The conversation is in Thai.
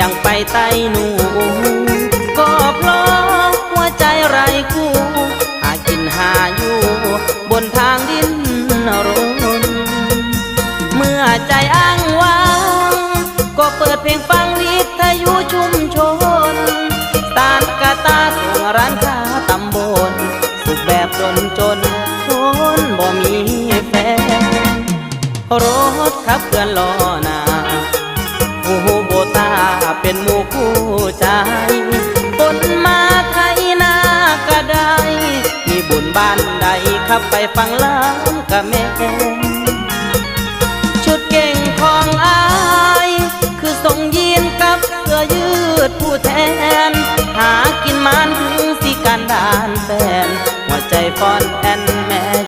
ยังไปไต้หนูก็เพราะหัวใจไรคู่หากินหาอยู่บนทางดินรนเมื่อใจอ้างว้างก็เปิดเพลงฟังวิทยุชุมชนตานกาตาส่งร้านค้าตำบลสุขแบบจนจนทนบ่มีแฟนรถขับเคลื่อนล้อน้าผู้โบตา เป็นหมู่คู่ใจคนมาไทยนากระไดมีบุญบ้านใดขับไปฟังล้ำกะแม่ชุดเก่งของอาย คือทรงยีนกับเสื้อยืดผู้แทน หากินมันถึงสิการดานแฟนหัวใจฟอนแอน